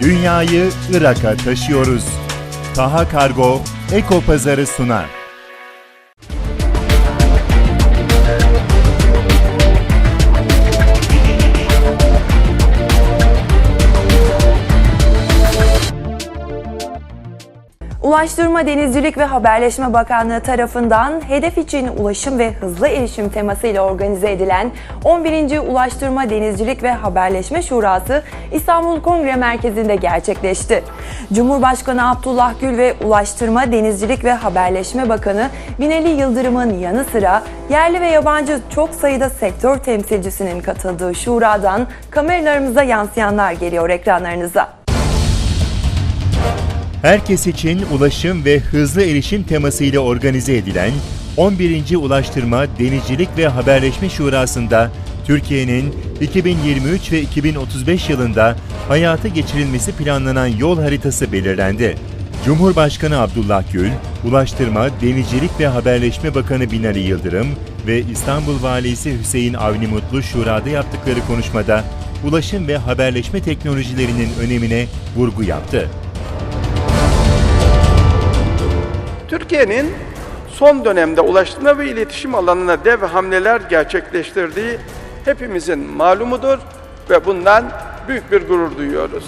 Dünyayı Irak'a taşıyoruz. Taha Kargo Eko Pazarı sunar. Ulaştırma, Denizcilik ve Haberleşme Bakanlığı tarafından hedef için ulaşım ve hızlı erişim temasıyla organize edilen 11. Ulaştırma, Denizcilik ve Haberleşme Şurası İstanbul Kongre Merkezi'nde gerçekleşti. Cumhurbaşkanı Abdullah Gül ve Ulaştırma, Denizcilik ve Haberleşme Bakanı Binali Yıldırım'ın yanı sıra yerli ve yabancı çok sayıda sektör temsilcisinin katıldığı şuradan kameralarımıza yansıyanlar geliyor ekranlarınıza. Herkes için ulaşım ve hızlı erişim temasıyla organize edilen 11. Ulaştırma, Denizcilik ve Haberleşme Şurası'nda Türkiye'nin 2023 ve 2035 yılında hayata geçirilmesi planlanan yol haritası belirlendi. Cumhurbaşkanı Abdullah Gül, Ulaştırma, Denizcilik ve Haberleşme Bakanı Binali Yıldırım ve İstanbul Valisi Hüseyin Avni Mutlu Şura'da yaptıkları konuşmada ulaşım ve haberleşme teknolojilerinin önemine vurgu yaptı. Türkiye'nin son dönemde ulaştırma ve iletişim alanına dev hamleler gerçekleştirdiği hepimizin malumudur ve bundan büyük bir gurur duyuyoruz.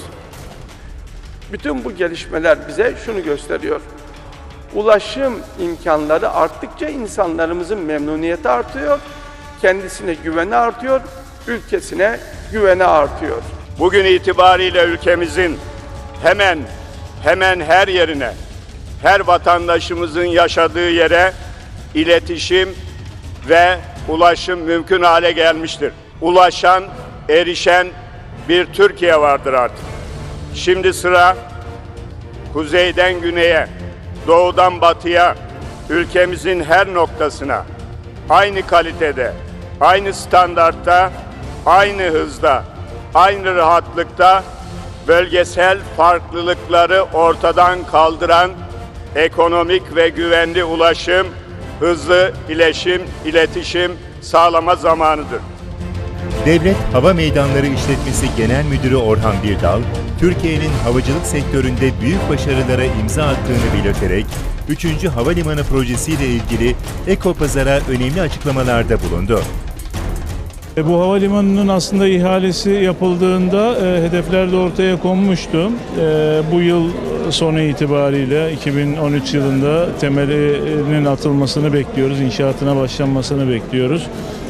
Bütün bu gelişmeler bize şunu gösteriyor. Ulaşım imkanları arttıkça insanlarımızın memnuniyeti artıyor, kendisine güveni artıyor, ülkesine güveni artıyor. Bugün itibariyle ülkemizin hemen hemen her yerine, her vatandaşımızın yaşadığı yere iletişim ve ulaşım mümkün hale gelmiştir. Ulaşan, erişen bir Türkiye vardır artık. Şimdi sıra kuzeyden güneye, doğudan batıya, ülkemizin her noktasına aynı kalitede, aynı standartta, aynı hızda, aynı rahatlıkta bölgesel farklılıkları ortadan kaldıran ekonomik ve güvenli ulaşım, hızlı iletişim, iletişim sağlama zamanıdır. Devlet Hava Meydanları İşletmesi Genel Müdürü Orhan Birdal, Türkiye'nin havacılık sektöründe büyük başarılara imza attığını belirterek, 3. Havalimanı projesiyle ilgili Eko Pazar'a önemli açıklamalarda bulundu. E, Bu havalimanının aslında ihalesi yapıldığında e, hedefler de ortaya konmuştu. E, bu yıl sonu itibariyle 2013 yılında temelinin atılmasını bekliyoruz, inşaatına başlanmasını bekliyoruz.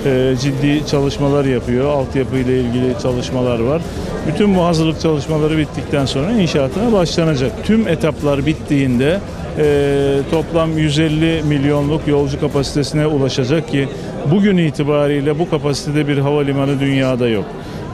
E, ciddi çalışmalar yapıyor, altyapı ile ilgili çalışmalar var. Bütün bu hazırlık çalışmaları bittikten sonra inşaatına başlanacak. Tüm etaplar bittiğinde e, toplam 150 milyonluk yolcu kapasitesine ulaşacak ki bugün itibariyle bu kapasitede bir havalimanı dünyada yok.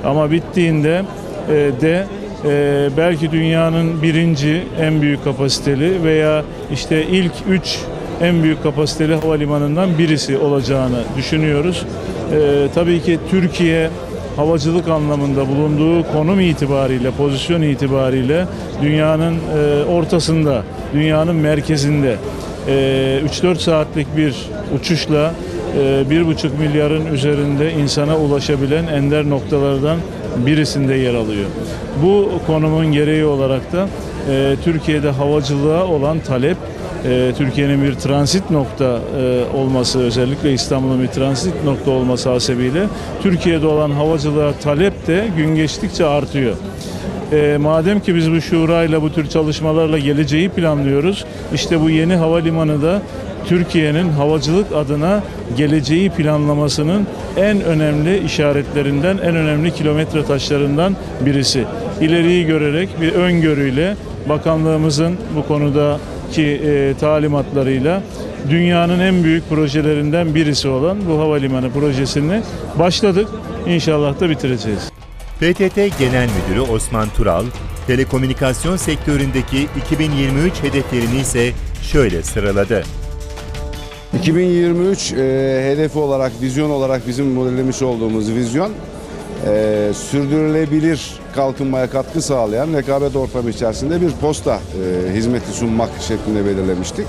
Ama bittiğinde e, de e, belki dünyanın birinci en büyük kapasiteli veya işte ilk üç en büyük kapasiteli havalimanından birisi olacağını düşünüyoruz. E, tabii ki Türkiye havacılık anlamında bulunduğu konum itibariyle, pozisyon itibariyle dünyanın e, ortasında, dünyanın merkezinde e, 3-4 saatlik bir uçuşla e, 1,5 milyarın üzerinde insana ulaşabilen ender noktalardan birisinde yer alıyor. Bu konumun gereği olarak da e, Türkiye'de havacılığa olan talep e, Türkiye'nin bir transit nokta e, olması özellikle İstanbul'un bir transit nokta olması hasebiyle Türkiye'de olan havacılığa talep de gün geçtikçe artıyor. E, madem ki biz bu şurayla bu tür çalışmalarla geleceği planlıyoruz işte bu yeni havalimanı da Türkiye'nin havacılık adına geleceği planlamasının en önemli işaretlerinden, en önemli kilometre taşlarından birisi. İleriyi görerek bir öngörüyle bakanlığımızın bu konudaki e, talimatlarıyla dünyanın en büyük projelerinden birisi olan bu havalimanı projesini başladık. İnşallah da bitireceğiz. PTT Genel Müdürü Osman Tural, telekomünikasyon sektöründeki 2023 hedeflerini ise şöyle sıraladı. 2023 e, hedefi olarak, vizyon olarak bizim modellemiş olduğumuz vizyon e, sürdürülebilir kalkınmaya katkı sağlayan rekabet ortamı içerisinde bir posta e, hizmeti sunmak şeklinde belirlemiştik.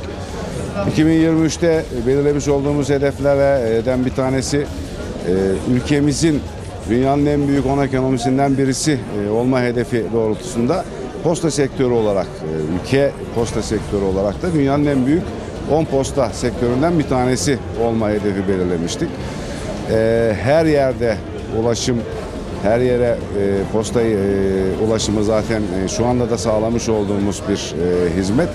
2023'te belirlemiş olduğumuz hedeflerden bir tanesi e, ülkemizin dünyanın en büyük 10 ekonomisinden birisi e, olma hedefi doğrultusunda posta sektörü olarak, e, ülke posta sektörü olarak da dünyanın en büyük 10 posta sektöründen bir tanesi olma hedefi belirlemiştik. E, Her yerde ulaşım, her yere e, posta e, ulaşımı zaten e, şu anda da sağlamış olduğumuz bir e, hizmet.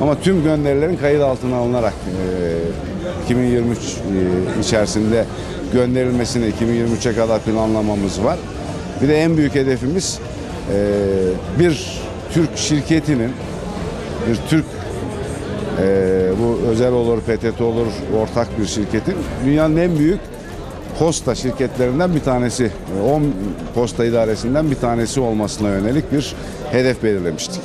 Ama tüm gönderilerin kayıt altına alınarak e, 2023 e, içerisinde gönderilmesini 2023'e kadar planlamamız var. Bir de en büyük hedefimiz e, bir Türk şirketinin, bir Türk e, bu özel olur, PTT olur, ortak bir şirketin dünyanın en büyük posta şirketlerinden bir tanesi, e, 10 posta idaresinden bir tanesi olmasına yönelik bir hedef belirlemiştik.